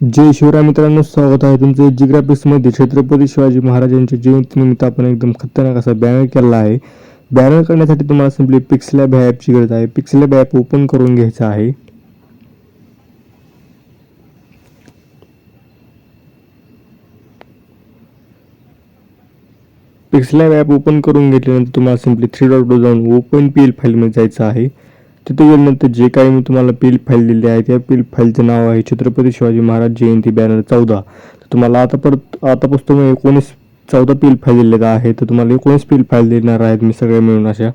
जय शिवराय मित्रांनो स्वागत आहे तुमचं जिग्राफिक्समध्ये छत्रपती शिवाजी महाराजांच्या जयंतीनिमित्त आपण एकदम खतरनाक असा बॅनर केला आहे. बॅनर करण्यासाठी तुम्हाला सिम्पली पिक्सलॅब ह्या ॲपची गरज आहे. पिक्सलॅब ॲप ओपन करून घ्यायचं आहे. पिक्सलॅब ॲप ओपन करून घेतल्यानंतर तुम्हाला सिम्पली थ्री डॉट जाऊन ओपन पी एल फाईलमध्ये जायचं आहे. तिथे गेल्यानंतर जे काही मी तुम्हाला पील फाईल दिली आहे त्या पील फाईलचं नाव आहे छत्रपती शिवाजी महाराज जयंती बॅनर चौदा. तर तुम्हाला आता परत आतापासून पुस्तक एकोणीस चौदा पील फाईल दिलेला आहे तर तुम्हाला एकोणीस पील फाईल देणार आहेत मी सगळ्या मिळून अशा.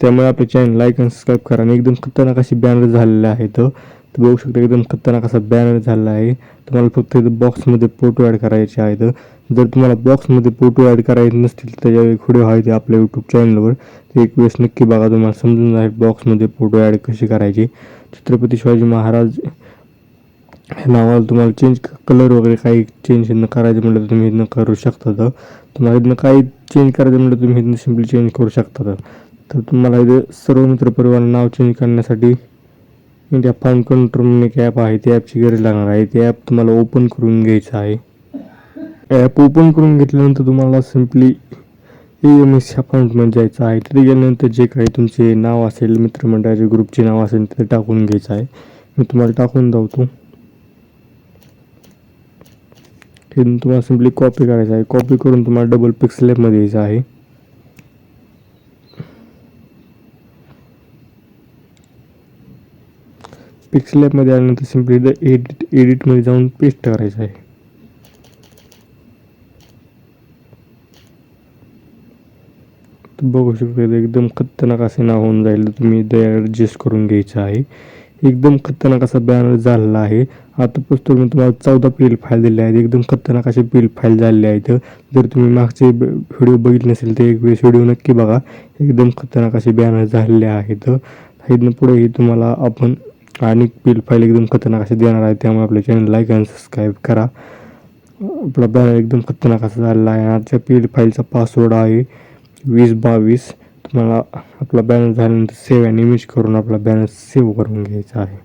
त्यामुळे आपले चॅनल लाईक आणि सबस्क्राईब करा आणि एकदम खतरनाक अशी बॅनर झालेले आहेत. तर बघू शकता एकदम खतरनाक असा बॅनर झालेला आहे. तुम्हाला फक्त इथं बॉक्समध्ये फोटो ॲड करायचे आहेत. जर तुम्हाला बॉक्समध्ये फोटो ॲड करायचे नसतील तर त्याच्या एक व्हिडिओ आहे ते आपल्या यूट्यूब चॅनलवर ते एक वेळेस नक्की बघा तुम्हाला समजून जाईल बॉक्समध्ये फोटो ॲड कसे करायची. छत्रपती शिवाजी महाराज हे नावाला तुम्हाला चेंज कलर वगैरे काही चेंज न करायचं म्हटलं तर तुम्ही इथनं करू शकता. तर तुम्हाला इथनं काही चेंज करायचं म्हटलं तुम्ही इथनं सिम्पली चेंज करू शकता. तर तर तुम्हाला इथं सर्व मित्र परिवार नाव चेंज करण्यासाठी इंडिया फाउंड कंट्रोल म्हणून एक ॲप आहे त्या ॲपची गरज लागणार आहे. ते ॲप तुम्हाला ओपन करून घ्यायचं आहे. ॲप ओपन करून घेतल्यानंतर तुम्हाला सिम्पली ए एम एस अकाउंटमध्ये जायचं आहे. तिथे गेल्यानंतर जे काही तुमचे नाव असेल मित्रमंडळाचे ग्रुपचे नाव असेल तिथे टाकून घ्यायचं आहे. मी तुम्हाला टाकून धावतो हे तुम्हाला सिम्पली कॉपी करायचं आहे. कॉपी करून तुम्हाला डबल पिक्सलॅबमध्ये यायचं आहे. पिक्सलॅबमध्ये आल्यानंतर सिम्पली इथं एडिट एडिटमध्ये जाऊन पेस्ट करायचं आहे. तर बघू शकता एकदम खतरनाक असे नाव होऊन जाईल. तुम्ही इथं ॲडजस्ट करून घ्यायचं आहे. एकदम खतरनाक असा बॅनर झालेला आहे. आता पुस्तक मी तुम्हाला चौदा पेल फाईल दिले आहेत. एकदम खतरनाक असे पील फाईल झालेले आहेत. जर तुम्ही मागचे व्हिडिओ बघितले नसेल तर एक वेळेस व्हिडिओ नक्की बघा. एकदम खतरनाक असे बॅनर झालेले आहेत. इथनं पुढेही तुम्हाला आपण आणि पील फाईल एकदम खतरनाक असे देणार आहे. त्यामुळे आपल्या चॅनल लाईक आणि सबस्क्राईब करा. आपला बॅनर एकदम खतरनाक असा झालेला आहे. आजच्या पील फाईलचा पासवर्ड आहे वीस बावीस. तुम्हाला आपला बॅनर झाल्यानंतर सेव्ह आणि इमेज करून आपला बॅनर सेव्ह करून घ्यायचा आहे.